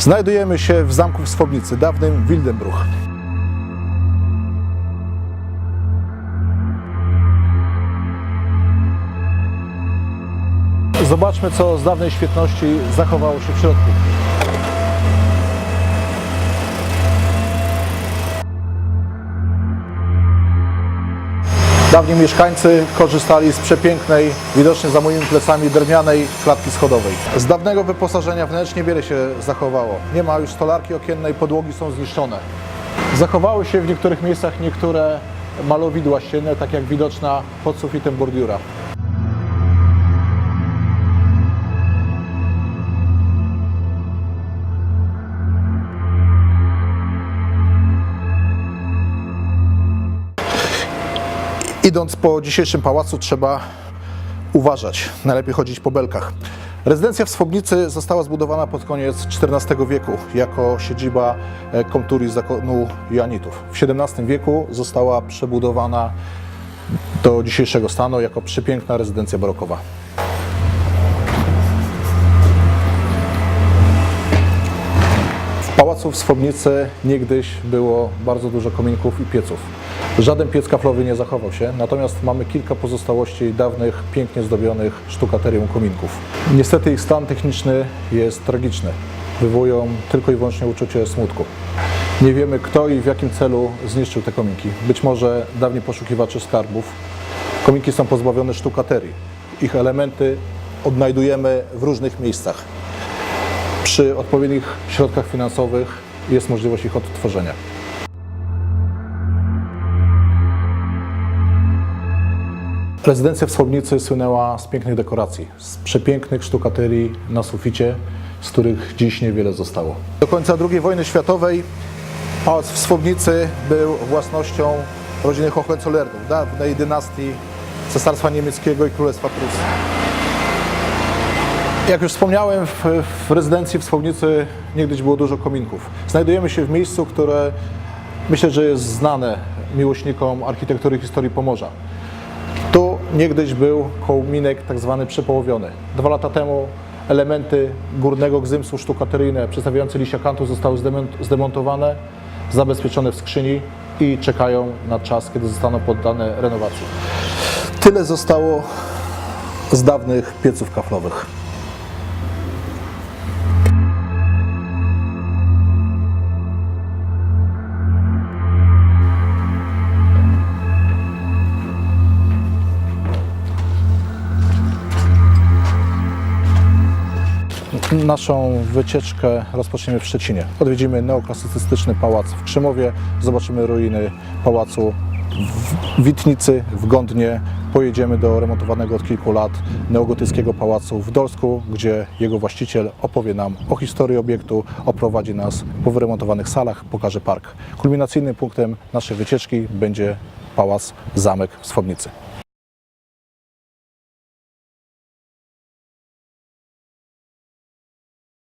Znajdujemy się w zamku w Swobnicy, dawnym Wildenbruch. Zobaczmy, co z dawnej świetności zachowało się w środku. Dawni mieszkańcy korzystali z przepięknej, widocznie za moimi plecami, drewnianej klatki schodowej. Z dawnego wyposażenia wnętrz niewiele się zachowało. Nie ma już stolarki okiennej, podłogi są zniszczone. Zachowały się w niektórych miejscach niektóre malowidła ścienne, tak jak widoczna pod sufitem bordiura. Idąc po dzisiejszym pałacu trzeba uważać, najlepiej chodzić po belkach. Rezydencja w Swobnicy została zbudowana pod koniec XIV wieku jako siedziba e, komturii zakonu Joanitów. W XVII wieku została przebudowana do dzisiejszego stanu jako przepiękna rezydencja barokowa. Pałacu w Swobnicy niegdyś było bardzo dużo kominków i pieców. Żaden piec kaflowy nie zachował się, natomiast mamy kilka pozostałości dawnych, pięknie zdobionych sztukaterią kominków. Niestety ich stan techniczny jest tragiczny. Wywołują tylko i wyłącznie uczucie smutku. Nie wiemy kto i w jakim celu zniszczył te kominki. Być może dawni poszukiwacze skarbów. Kominki są pozbawione sztukaterii. Ich elementy odnajdujemy w różnych miejscach. Przy odpowiednich środkach finansowych jest możliwość ich odtworzenia. Rezydencja w Swobnicy słynęła z pięknych dekoracji, z przepięknych sztukaterii na suficie, z których dziś niewiele zostało. Do końca II wojny światowej pałac w Swobnicy był własnością rodziny Hohenzollernów, dawnej dynastii Cesarstwa Niemieckiego i Królestwa Prusy. Jak już wspomniałem, w, w rezydencji w niegdyś było dużo kominków. Znajdujemy się w miejscu, które myślę, że jest znane miłośnikom architektury i historii Pomorza. Tu niegdyś był kominek tak zwany przepołowiony. Dwa lata temu elementy górnego gzymsu sztukateryjne przedstawiające liścia kantu zostały zdemont- zdemontowane, zabezpieczone w skrzyni i czekają na czas, kiedy zostaną poddane renowacji. Tyle zostało z dawnych pieców kaflowych. Naszą wycieczkę rozpoczniemy w Szczecinie. Odwiedzimy neoklasycystyczny pałac w Krzymowie, zobaczymy ruiny pałacu w Witnicy, w Gondnie. Pojedziemy do remontowanego od kilku lat neogotyckiego pałacu w Dolsku, gdzie jego właściciel opowie nam o historii obiektu, oprowadzi nas po wyremontowanych salach, pokaże park. Kulminacyjnym punktem naszej wycieczki będzie pałac Zamek w Swobnicy.